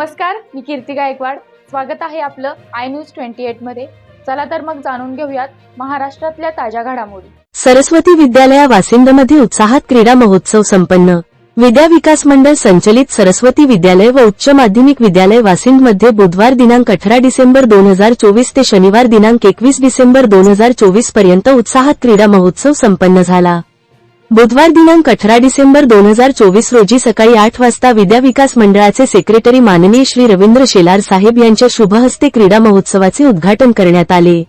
नमस्कार मी कीर्ती गायकवाड. स्वागत आहे आपलं आय न्यूज ट्वेंटी एटमध्ये. चला तर मग जाणून घेऊयात महाराष्ट्रातल्या ताज्या घडामोडी. सरस्वती विद्यालया वासिंदमध्ये उत्साहात क्रीडा महोत्सव संपन्न. विद्या विकास मंडळ संचलित सरस्वती विद्यालय व उच्च माध्यमिक विद्यालय वासिंदमध्ये बुधवार दिनांक अठरा डिसेंबर दोन हजार चोवीस ते शनिवार दिनांक एकवीस डिसेंबर दोन हजार चोवीसपर्यंत उत्साहात क्रीडा महोत्सव संपन्न झाला. बुधवार दिनांक अठरा डिसेंबर दोन हजार चोवीस रोजी सकाळी आठ वाजता विद्या विकास मंडळाचे सेक्रेटरी माननीय श्री रवींद्र शेलार साहेब यांच्या शुभहस्ते क्रीडा महोत्सवाचे उद्घाटन करण्यात आले.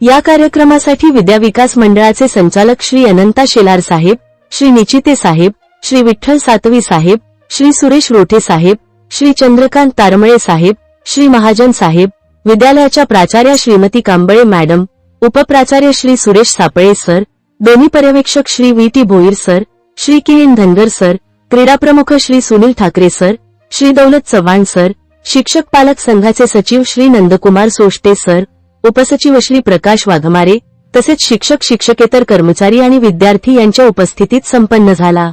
या कार्यक्रमासाठी विद्या विकास मंडळाचे संचालक श्री अनंता शेलार साहेब श्री निचिते साहेब श्री विठ्ठल सातवी साहेब श्री सुरेश रोठे साहेब श्री चंद्रकांत तारमळे साहेब श्री महाजन साहेब विद्यालयाच्या प्राचार्या श्रीमती कांबळे मॅडम उपप्राचार्य श्री सुरेश सापळे सर दोन्ही पर्यवेक्षक Shri V T Bhoir sir Shri Kirin Dhangar sir क्रीडा प्रमुख श्री सुनील ठाकरे सर श्री दौलत चव्हाण सर शिक्षक पालक संघाचे सचिव श्री नंदकुमार सोष्टे सर उपसचिव श्री प्रकाश वाघमारे तसेच शिक्षक शिक्षकेतर कर्मचारी आणि विद्यार्थी यांच्या उपस्थितीत संपन्न झाला.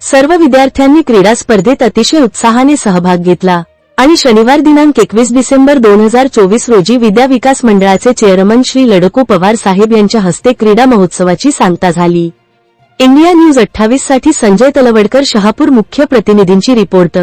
सर्व विद्यार्थ्यांनी क्रीडा स्पर्धेत अतिशय उत्साहाने सहभाग घेतला. आणि शनिवार दिनांक एकवीस डिसेंबर दोन हजार चोवीस रोजी विद्या विकास मंडळाचे चेअरमन श्री लडकू पवार साहेब यांच्या हस्ते क्रीडा महोत्सवाची सांगता झाली. इंडिया न्यूज अठ्ठावीससाठी संजय तलवडकर शहापूर मुख्य प्रतिनिधींची रिपोर्ट.